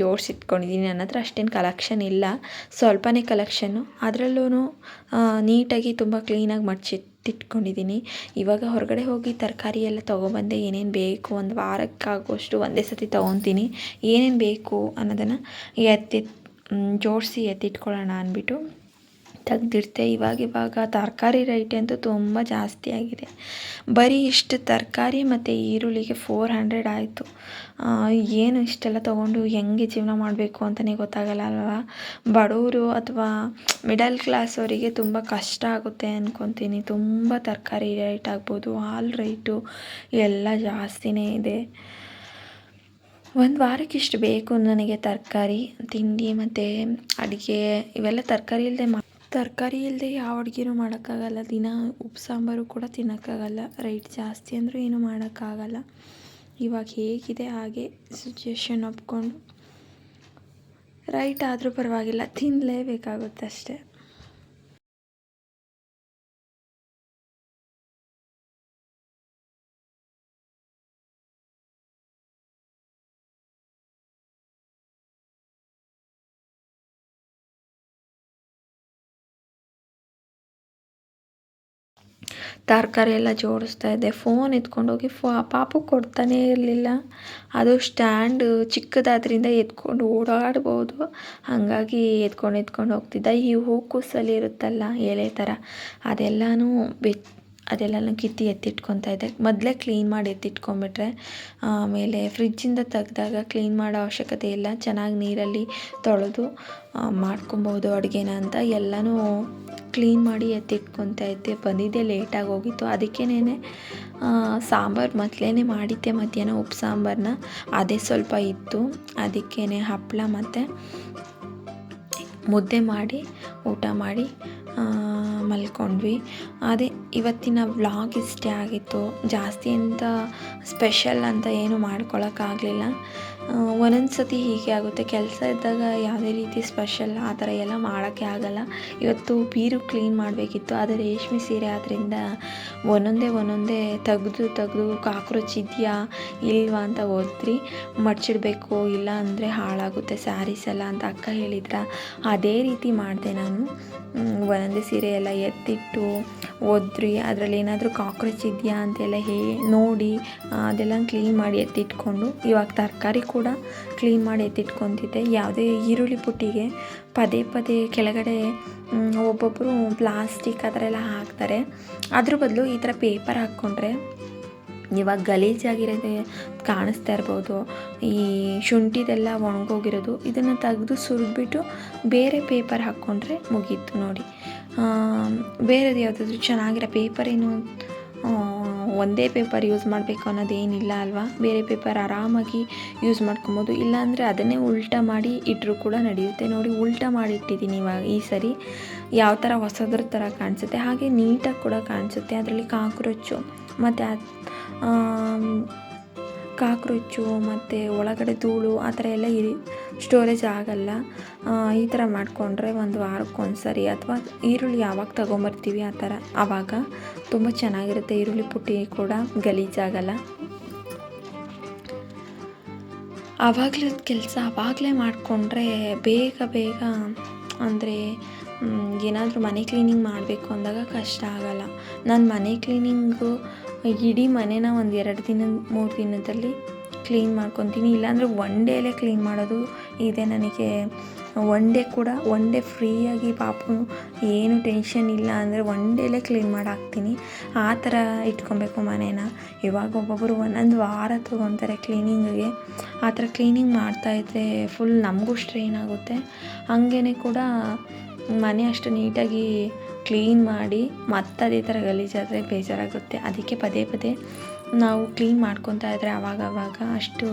ಜೋಡಿಸಿಟ್ಕೊಂಡಿದ್ದೀನಿ ನನ್ನ ಹತ್ರ ಅಷ್ಟೇನು ಕಲೆಕ್ಷನ್ ಇಲ್ಲ. ಸ್ವಲ್ಪನೇ ಕಲೆಕ್ಷನ್ನು ಅದರಲ್ಲೂ ನೀಟಾಗಿ ತುಂಬ ಕ್ಲೀನಾಗಿ ಮಡಚಿಟ್ಟಿಟ್ಕೊಂಡಿದ್ದೀನಿ ಇವಾಗ ಹೊರಗಡೆ ಹೋಗಿ ತರಕಾರಿ ಎಲ್ಲ ತೊಗೊಬಂದೆ ಏನೇನು ಬೇಕು ಒಂದು ವಾರಕ್ಕಾಗುವಷ್ಟು ಒಂದೇ ಸತಿ ತೊಗೊತೀನಿ. ಏನೇನು ಬೇಕು ಅನ್ನೋದನ್ನು ಎತ್ತಿ ಜೋಡಿಸಿ ಎತ್ತಿಟ್ಕೊಳ್ಳೋಣ ಅಂದ್ಬಿಟ್ಟು ತೆಗ್ದಿಡ್ತೆ. ಇವಾಗ ಇವಾಗ ತರಕಾರಿ ರೇಟ್ ಅಂತೂ ತುಂಬ ಜಾಸ್ತಿ ಆಗಿದೆ. ಬರೀ ಇಷ್ಟು ತರಕಾರಿ ಮತ್ತು ಈರುಳ್ಳಿಗೆ ಫೋರ್ ಹಂಡ್ರೆಡ್ ಆಯಿತು. ಏನು ಇಷ್ಟೆಲ್ಲ ತೊಗೊಂಡು ಹೆಂಗೆ ಜೀವನ ಮಾಡಬೇಕು ಅಂತಲೇ ಗೊತ್ತಾಗಲ್ಲ ಅಲ್ವಾ? ಬಡವರು ಅಥವಾ ಮಿಡಲ್ ಕ್ಲಾಸ್ ಅವರಿಗೆ ತುಂಬ ಕಷ್ಟ ಆಗುತ್ತೆ ಅಂದ್ಕೊತೀನಿ ತುಂಬ ತರಕಾರಿ ರೇಟ್ ಆಗ್ಬೋದು, ಹಾಲು ರೇಟು ಎಲ್ಲ ಜಾಸ್ತಿನೇ ಇದೆ. ಒಂದು ವಾರಕ್ಕೆ ಇಷ್ಟು ಬೇಕು ನನಗೆ ತರಕಾರಿ, ತಿಂಡಿ ಮತ್ತು ಅಡುಗೆ ಇವೆಲ್ಲ ತರಕಾರಿ ಇಲ್ಲದೆ ಮಾ ತರಕಾರಿ ಇಲ್ಲದೆ ಯಾವ ಅಡುಗೆನೂ ಮಾಡೋಕ್ಕಾಗಲ್ಲ. ದಿನ ಉಪ್ಪು, ಸಾಂಬಾರು ಕೂಡ ತಿನ್ನೋಕ್ಕಾಗಲ್ಲ. ರೈಟ್ ಜಾಸ್ತಿ ಅಂದರೂ ಏನೂ ಮಾಡೋಕ್ಕಾಗಲ್ಲ. ಇವಾಗ ಹೇಗಿದೆ ಹಾಗೆ ಸಿಚುಯೇಷನ್ ಒಪ್ಕೊಂಡು. ರೈಟ್ ಆದರೂ ಪರವಾಗಿಲ್ಲ ತಿನ್ನಲೇಬೇಕಾಗುತ್ತೆ ಅಷ್ಟೇ. ತರಕಾರಿ ಎಲ್ಲ ಜೋಡಿಸ್ತಾ ಇದ್ದೆ. ಫೋನ್ ಎತ್ಕೊಂಡೋಗಿ ಫೋ ಪಾಪು ಕೊಡ್ತಾನೇ ಇರಲಿಲ್ಲ. ಅದು ಸ್ಟ್ಯಾಂಡ್ ಚಿಕ್ಕದಾದ್ರಿಂದ ಎತ್ಕೊಂಡು ಓಡಾಡ್ಬೋದು. ಹಾಗಾಗಿ ಎತ್ಕೊಂಡು ಎತ್ಕೊಂಡು ಹೋಗ್ತಿದ್ದ. ಈ ಹೂಕೋಸಲ್ಲಿ ಇರುತ್ತಲ್ಲ ಎಲೆ ಥರ ಅದೆಲ್ಲನೂ ಬೆಚ್ಚ ಅದೆಲ್ಲನೂ ಕಿತ್ತು ಎತ್ತಿಟ್ಕೊತಾ ಇದ್ದೆ. ಮೊದಲೇ ಕ್ಲೀನ್ ಮಾಡಿ ಎತ್ತಿಟ್ಕೊಂಡ್ಬಿಟ್ರೆ, ಆಮೇಲೆ ಫ್ರಿಜ್ಜಿಂದ ತೆಗ್ದಾಗ ಕ್ಲೀನ್ ಮಾಡೋ ಅವಶ್ಯಕತೆ ಇಲ್ಲ. ಚೆನ್ನಾಗಿ ನೀರಲ್ಲಿ ತೊಳೆದು ಮಾಡ್ಕೊಬೋದು ಅಡುಗೆನ ಅಂತ ಎಲ್ಲನೂ ಕ್ಲೀನ್ ಮಾಡಿ ಎತ್ತಿಟ್ಕೊತಾ ಇದ್ದೆ. ಬಂದಿದ್ದೆ ಲೇಟಾಗಿ ಹೋಗಿತ್ತು. ಅದಕ್ಕೇನೆ ಸಾಂಬಾರು ಮೊದಲೇ ಮಾಡಿದ್ದೆ ಮಧ್ಯಾಹ್ನ ಉಪ್ಪು ಸಾಂಬಾರನ್ನ ಅದೇ ಸ್ವಲ್ಪ ಇತ್ತು. ಅದಕ್ಕೇ ಹಪ್ಪಳ ಮತ್ತು ಮುದ್ದೆ ಮಾಡಿ, ಊಟ ಮಾಡಿ ಮಲ್ಕೊಂಡ್ವಿ. ಅದೇ ಇವತ್ತಿನ ವ್ಲಾಗ್ ಇಷ್ಟೇ ಆಗಿತ್ತು. ಜಾಸ್ತಿ ಅಂತ ಸ್ಪೆಷಲ್ ಅಂತ ಏನು ಮಾಡ್ಕೊಳಕ್ಕಾಗಲಿಲ್ಲ. ಒಂದೊಂದು ಸತಿ ಹೀಗೆ ಆಗುತ್ತೆ. ಕೆಲಸ ಇದ್ದಾಗ ಯಾವುದೇ ರೀತಿ ಸ್ಪೆಷಲ್ ಆ ಥರ ಎಲ್ಲ ಮಾಡೋಕ್ಕೆ ಆಗಲ್ಲ. ಇವತ್ತು ಬೀರು ಕ್ಲೀನ್ ಮಾಡಬೇಕಿತ್ತು. ಆದರೆ ರೇಷ್ಮೆ ಸೀರೆ ಆದ್ದರಿಂದ ಒಂದೊಂದೇ ಒಂದೊಂದೇ ತೆಗೆದು ತೆಗೆದು ಕಾಕ್ರೋಚ್ ಇದೆಯಾ ಇಲ್ವಾ ಅಂತ ಓದ್ರಿ. ಮಡ್ಚಿಡಬೇಕು, ಇಲ್ಲ ಅಂದರೆ ಹಾಳಾಗುತ್ತೆ. ಸ್ಯಾರೀಸ್ ಎಲ್ಲ ಅಂತ ಅಕ್ಕ ಹೇಳಿದ್ರ. ಅದೇ ರೀತಿ ಮಾಡಿದೆ ನಾನು. ಒಂದೊಂದೇ ಸೀರೆ ಎಲ್ಲ ಎತ್ತಿಟ್ಟು ಒದ್ರಿ. ಅದರಲ್ಲಿ ಏನಾದರೂ ಕಾಕ್ರೋಚ್ ಇದೆಯಾ ಅಂತೆಲ್ಲ ಹೇ, ನೋಡಿ, ಅದೆಲ್ಲ ಕ್ಲೀನ್ ಮಾಡಿ ಎತ್ತಿಟ್ಕೊಂಡು ಇವಾಗ ತರಕಾರಿ ಕೂಡ ಕ್ಲೀನ್ ಮಾಡಿ ಎತ್ತಿಟ್ಕೊತಿದ್ದೆ. ಯಾವುದೇ ಈರುಳ್ಳಿ ಪುಟ್ಟಿಗೆ ಪದೇ ಪದೇ ಕೆಳಗಡೆ ಒಬ್ಬೊಬ್ಬರು ಪ್ಲಾಸ್ಟಿಕ್ ಆ ಥರ ಎಲ್ಲ ಹಾಕ್ತಾರೆ. ಅದ್ರ ಬದಲು ಈ ಥರ ಪೇಪರ್ ಹಾಕ್ಕೊಂಡ್ರೆ ಇವಾಗ ಗಲೀಜಾಗಿರೋದೆ ಕಾಣಿಸ್ತಾ ಇರ್ಬೋದು. ಈ ಶುಂಠಿದೆಲ್ಲ ಒಣಗೋಗಿರೋದು, ಇದನ್ನು ತೆಗೆದು ಸುರಿದ್ಬಿಟ್ಟು ಬೇರೆ ಪೇಪರ್ ಹಾಕ್ಕೊಂಡ್ರೆ ಮುಗೀತು ನೋಡಿ. ಬೇರೆದು ಯಾವುದಾದ್ರೂ ಚೆನ್ನಾಗಿರೋ ಪೇಪರೇನು ಒಂದೇ ಪೇಪರ್ ಯೂಸ್ ಮಾಡಬೇಕು ಅನ್ನೋದೇನಿಲ್ಲ ಅಲ್ವಾ? ಬೇರೆ ಪೇಪರ್ ಆರಾಮಾಗಿ ಯೂಸ್ ಮಾಡ್ಕೊಬೋದು. ಇಲ್ಲಾಂದರೆ ಅದನ್ನೇ ಉಲ್ಟಾ ಮಾಡಿ ಇಟ್ಟರೂ ಕೂಡ ನಡೆಯುತ್ತೆ. ನೋಡಿ, ಉಲ್ಟಾ ಮಾಡಿ ಇಟ್ಟಿದ್ದೀನಿ ಇವಾಗ ಈ ಸರಿ. ಯಾವ ಥರ ಹೊಸದ್ರ ಥರ ಕಾಣಿಸುತ್ತೆ. ಹಾಗೆ ನೀಟಾಗಿ ಕೂಡ ಕಾಣಿಸುತ್ತೆ. ಅದರಲ್ಲಿ ಕಾಕ್ರೋಚು, ಮತ್ತು ಕಾಕ್ರೋಚು, ಮತ್ತು ಒಳಗಡೆ ಧೂಳು, ಆ ಥರ ಎಲ್ಲ ಇರಿ ಸ್ಟೋರೇಜ್ ಆಗಲ್ಲ. ಈ ಥರ ಮಾಡಿಕೊಂಡ್ರೆ ಒಂದು ವಾರಕ್ಕೊಂದು ಸರಿ ಅಥವಾ ಈರುಳ್ಳಿ ಯಾವಾಗ ತೊಗೊಂಬರ್ತೀವಿ ಆ ಥರ ಆವಾಗ ತುಂಬ ಚೆನ್ನಾಗಿರುತ್ತೆ ಈರುಳ್ಳಿ ಪುಟ್ಟಿ ಕೂಡ ಗಲೀಜಾಗಲ್ಲ. ಆವಾಗಲೇ ಕೆಲಸ ಆವಾಗಲೇ ಮಾಡಿಕೊಂಡ್ರೆ ಬೇಗ ಬೇಗ ಅಂದರೆ ಏನಾದರೂ ಮನೆ ಕ್ಲೀನಿಂಗ್ ಮಾಡಬೇಕು ಅಂದಾಗ ಕಷ್ಟ ಆಗಲ್ಲ. ನಾನು ಮನೆ ಕ್ಲೀನಿಂಗು ಇಡೀ ಮನೆನ ಒಂದು ಎರಡು ದಿನ, ಮೂರು ದಿನದಲ್ಲಿ ಕ್ಲೀನ್ ಮಾಡ್ಕೊತೀನಿ. ಇಲ್ಲಾಂದರೆ ಒನ್ ಡೇಲೇ ಕ್ಲೀನ್ ಮಾಡೋದು ಇದೆ ನನಗೆ. ಒನ್ ಡೇ ಕೂಡ ಒನ್ ಡೇ ಫ್ರೀಯಾಗಿ ಪಾಪು, ಏನು ಟೆನ್ಷನ್ ಇಲ್ಲ ಅಂದರೆ ಒನ್ ಡೇಲೇ ಕ್ಲೀನ್ ಮಾಡಿ ಹಾಕ್ತೀನಿ ಆ ಥರ ಇಟ್ಕೊಬೇಕು ಮನೇನ. ಇವಾಗ ಒಬ್ಬೊಬ್ಬರು ಒಂದೊಂದು ವಾರ ತೊಗೊತಾರೆ ಕ್ಲೀನಿಂಗಿಗೆ ಆ ಥರ ಕ್ಲೀನಿಂಗ್ ಮಾಡ್ತಾಯಿದ್ರೆ ಫುಲ್ ನಮಗೂ ಸ್ಟ್ರೈನ್ ಆಗುತ್ತೆ. ಹಾಗೇ ಕೂಡ ಮನೆ ಅಷ್ಟು ನೀಟಾಗಿ ಕ್ಲೀನ್ ಮಾಡಿ ಮತ್ತೆ ಅದೇ ಥರ ಗಲೀಜಾದರೆ ಬೇಜಾರಾಗುತ್ತೆ. ಅದಕ್ಕೆ ಪದೇ ಪದೇ ನಾವು ಕ್ಲೀನ್ ಮಾಡ್ಕೊತಾ ಇದ್ದರೆ ಅವಾಗವಾಗ ಅವಾಗ ಅಷ್ಟು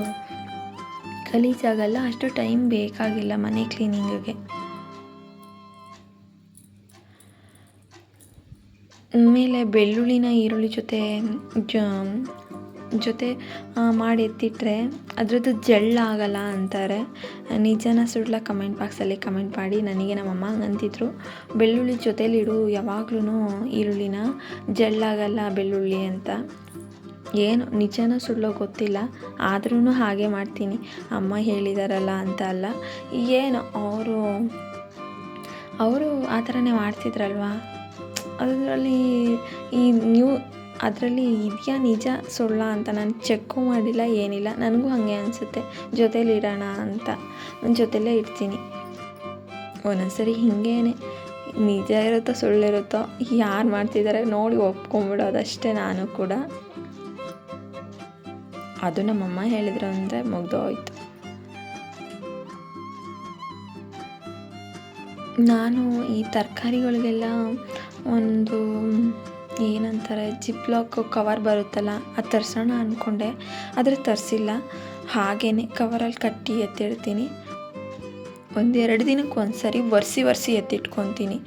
ಗಲೀಜಾಗಲ್ಲ, ಅಷ್ಟು ಟೈಮ್ ಬೇಕಾಗಿಲ್ಲ ಮನೆ ಕ್ಲೀನಿಂಗಿಗೆ. ಮೇಲೆ ಬೆಳ್ಳುಳ್ಳಿನ ಈರುಳ್ಳಿ ಜೊತೆ ಜೊತೆ ಮಾಡಿ ಎತ್ತಿಟ್ರೆ ಅದರದ್ದು ಜಳ್ಳಾಗಲ್ಲ ಅಂತಾರೆ. ನಿಜನ ಸುಡ್ಲ ಕಮೆಂಟ್ ಬಾಕ್ಸಲ್ಲಿ ಕಮೆಂಟ್ ಮಾಡಿ, ನನಗೆ ನಮ್ಮಮ್ಮ ಅಂತಿದ್ರು ಬೆಳ್ಳುಳ್ಳಿ ಜೊತೇಲಿಡು ಯಾವಾಗ್ಲೂ ಈರುಳ್ಳಿನ ಜಳ್ಳಾಗಲ್ಲ ಬೆಳ್ಳುಳ್ಳಿ ಅಂತ. ಏನು? ನಿಜನೋ ಸುಳ್ಳೋ ಗೊತ್ತಿಲ್ಲ. ಆದ್ರೂ ಹಾಗೆ ಮಾಡ್ತೀನಿ. ಅಮ್ಮ ಹೇಳಿದಾರಲ್ಲ ಅಂತ ಅಲ್ಲ. ಏನು? ಅವರು ಅವರು ಆ ಥರನೇ ಮಾಡ್ತಿದ್ರಲ್ವಾ? ಅದರಲ್ಲಿ ಈ ನ್ಯೂ, ಅದರಲ್ಲಿ ಇದೆಯಾ ನಿಜ ಸುಳ್ಳ ಅಂತ? ನಾನು ಚೆಕ್ಕು ಮಾಡಿಲ್ಲ, ಏನಿಲ್ಲ. ನನಗೂ ಹಾಗೆ ಅನಿಸುತ್ತೆ. ಜೊತೇಲಿ ಇಡೋಣ ಅಂತ. ನನ್ನ ಜೊತೆಲೇ ಇಡ್ತೀನಿ ಒಂದೊಂದ್ಸರಿ ಹಿಂಗೇನೆ. ನಿಜ ಇರುತ್ತೋ ಸುಳ್ಳಿರುತ್ತೋ ಯಾರು ಮಾಡ್ತಿದ್ದಾರೆ ನೋಡಿ ಒಪ್ಕೊಂಬಿಡೋದಷ್ಟೇ ನಾನು ಕೂಡ. ಅದು ನಮ್ಮಮ್ಮ ಹೇಳಿದ್ರು ಅಂದರೆ ಮುಗ್ದೋಯ್ತು ನಾನು ಈ ತರಕಾರಿಗಳಿಗೆಲ್ಲ ಒಂದು, ಏನಂತಾರೆ ಜಿಪ್ಲಾಕ್ ಕವರ್ ಬರುತ್ತಲ್ಲ, ಅದು ತರಿಸೋಣ ಅಂದ್ಕೊಂಡೆ ಆದರೆ ತರಿಸಿಲ್ಲ. ಹಾಗೇ ಕವರಲ್ಲಿ ಕಟ್ಟಿ ಎತ್ತಿಡ್ತೀನಿ. ಒಂದೆರಡು ದಿನಕ್ಕೆ ಒಂದು ಸರಿ ಒರೆಸಿ ಒರೆಸಿ ಎತ್ತಿಟ್ಕೊತೀನಿ.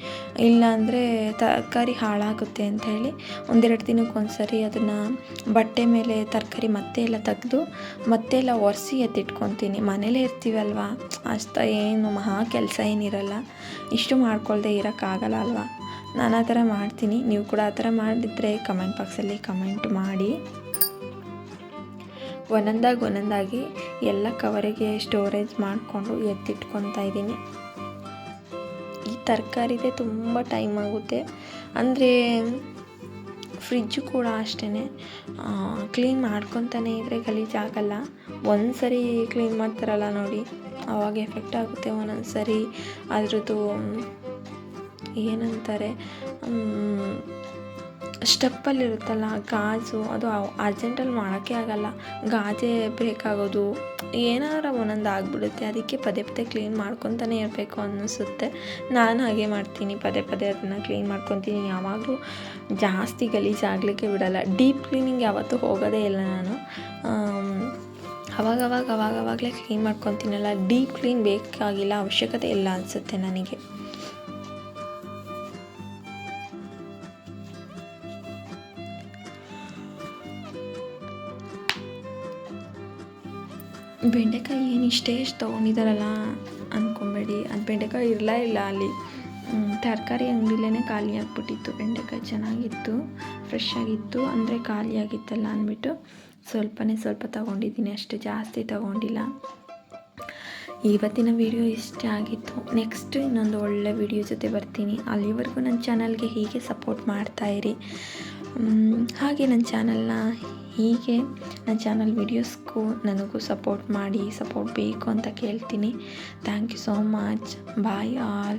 ಇಲ್ಲಾಂದರೆ ತರಕಾರಿ ಹಾಳಾಗುತ್ತೆ ಅಂತ ಹೇಳಿ ಒಂದೆರಡು ದಿನಕ್ಕೆ ಒಂದು ಸರಿ ಅದನ್ನು ಬಟ್ಟೆ ಮೇಲೆ ತರಕಾರಿ ಮತ್ತೆ ಎಲ್ಲ ತೆಗೆದು ಮತ್ತೆ ಎಲ್ಲ ಒರೆಸಿ ಎತ್ತಿಟ್ಕೊತೀನಿ. ಮನೇಲೇ ಇರ್ತೀವಲ್ವಾ ಅಷ್ಟ ಏನು ಮಹಾ ಕೆಲಸ ಏನಿರಲ್ಲ. ಇಷ್ಟು ಮಾಡ್ಕೊಳ್ದೆ ಇರೋಕ್ಕಾಗಲ್ಲ ಅಲ್ವಾ? ನಾನು ಆ ಥರ ಮಾಡ್ತೀನಿ. ನೀವು ಕೂಡ ಆ ಥರ ಮಾಡಿದರೆ ಕಮೆಂಟ್ ಬಾಕ್ಸಲ್ಲಿ ಕಮೆಂಟ್ ಮಾಡಿ. ಒಂದೊಂದಾಗಿ ಒಂದೊಂದಾಗಿ ಎಲ್ಲ ಕವರಿಗೆ ಸ್ಟೋರೇಜ್ ಮಾಡಿಕೊಂಡು ಎತ್ತಿಟ್ಕೊತಾ ಇದ್ದೀನಿ. ಈ ತರಕಾರಿದೆ ತುಂಬ ಟೈಮ್ ಆಗುತ್ತೆ. ಅಂದರೆ ಫ್ರಿಜ್ಜು ಕೂಡ ಅಷ್ಟೇ ಕ್ಲೀನ್ ಮಾಡ್ಕೊತಾನೆ ಇದ್ದರೆ ಗಲೀಜಾಗಲ್ಲ. ಒಂದು ಸರಿ ಕ್ಲೀನ್ ಮಾಡ್ತಾರಲ್ಲ ನೋಡಿ ಆವಾಗ ಎಫೆಕ್ಟ್ ಆಗುತ್ತೆ ಒಂದೊಂದು ಸರಿ ಅದ್ರದ್ದು, ಏನಂತಾರೆ ಸ್ಟೆಪ್ಪಲ್ಲಿರುತ್ತಲ್ಲ, ಗಾಜು, ಅದು ಅರ್ಜೆಂಟಲ್ಲಿ ಮಾಡೋಕ್ಕೆ ಆಗಲ್ಲ. ಗಾಜೇ ಬೇಕಾಗೋದು. ಏನಾರ ಒಂದೊಂದು ಆಗಿಬಿಡುತ್ತೆ. ಅದಕ್ಕೆ ಪದೇ ಪದೇ ಕ್ಲೀನ್ ಮಾಡ್ಕೊತಾನೆ ಇರಬೇಕು ಅನ್ನಿಸುತ್ತೆ. ನಾನು ಹಾಗೆ ಮಾಡ್ತೀನಿ. ಪದೇ ಪದೇ ಅದನ್ನು ಕ್ಲೀನ್ ಮಾಡ್ಕೊತೀನಿ. ಯಾವಾಗಲೂ ಜಾಸ್ತಿ ಗಲೀಜಾಗಲಿಕ್ಕೆ ಬಿಡಲ್ಲ. ಡೀಪ್ ಕ್ಲೀನಿಂಗ್ ಯಾವತ್ತೂ ಹೋಗೋದೇ ಇಲ್ಲ ನಾನು. ಅವಾಗವಾಗ, ಅವಾಗವಾಗಲೇ ಕ್ಲೀನ್ ಮಾಡ್ಕೊತೀನಲ್ಲ. ಡೀಪ್ ಕ್ಲೀನ್ ಬೇಕಾಗಿಲ್ಲ. ಅವಶ್ಯಕತೆ ಇಲ್ಲ ಅನಿಸುತ್ತೆ ನನಗೆ. ಬೆಂಡೆಕಾಯಿ ಏನು ಇಷ್ಟೇ ಇಷ್ಟು ತೊಗೊಂಡಿದ್ದಾರಲ್ಲ ಅಂದ್ಕೊಬೇಡಿ ಅದು ಬೆಂಡೆಕಾಯಿ ಇರಲೇ ಇಲ್ಲ ಅಲ್ಲಿ. ತರಕಾರಿ ಅಂಗಡಿಲೇ ಖಾಲಿ ಆಗಿಬಿಟ್ಟಿತ್ತು. ಬೆಂಡೆಕಾಯಿ ಚೆನ್ನಾಗಿತ್ತು ಫ್ರೆಶ್ ಆಗಿತ್ತು, ಅಂದರೆ ಖಾಲಿ ಆಗಿತ್ತಲ್ಲ ಅಂದ್ಬಿಟ್ಟು ಸ್ವಲ್ಪನೇ ಸ್ವಲ್ಪ ತೊಗೊಂಡಿದ್ದೀನಿ. ಅಷ್ಟೇ ಜಾಸ್ತಿ ತೊಗೊಂಡಿಲ್ಲ. ಇವತ್ತಿನ ವಿಡಿಯೋ ಇಷ್ಟ ಆಗಿತ್ತು. ನೆಕ್ಸ್ಟ್ ಇನ್ನೊಂದು ಒಳ್ಳೆ ವಿಡಿಯೋ ಜೊತೆ ಬರ್ತೀನಿ. ಅಲ್ಲಿವರೆಗೂ ನನ್ನ ಚಾನಲ್ಗೆ ಹೀಗೆ ಸಪೋರ್ಟ್ ಮಾಡ್ತಾಯಿರಿ ಹಾಗೆ ನನ್ನ ಚಾನಲ್ನ ಹೀಗೆ, ನನ್ನ ಚಾನಲ್ ವೀಡಿಯೋಸ್ಗೂ ನನಗೂ ಸಪೋರ್ಟ್ ಮಾಡಿ ಸಪೋರ್ಟ್ ಬೇಕು ಅಂತ ಕೇಳ್ತೀನಿ. Thank you so much bye all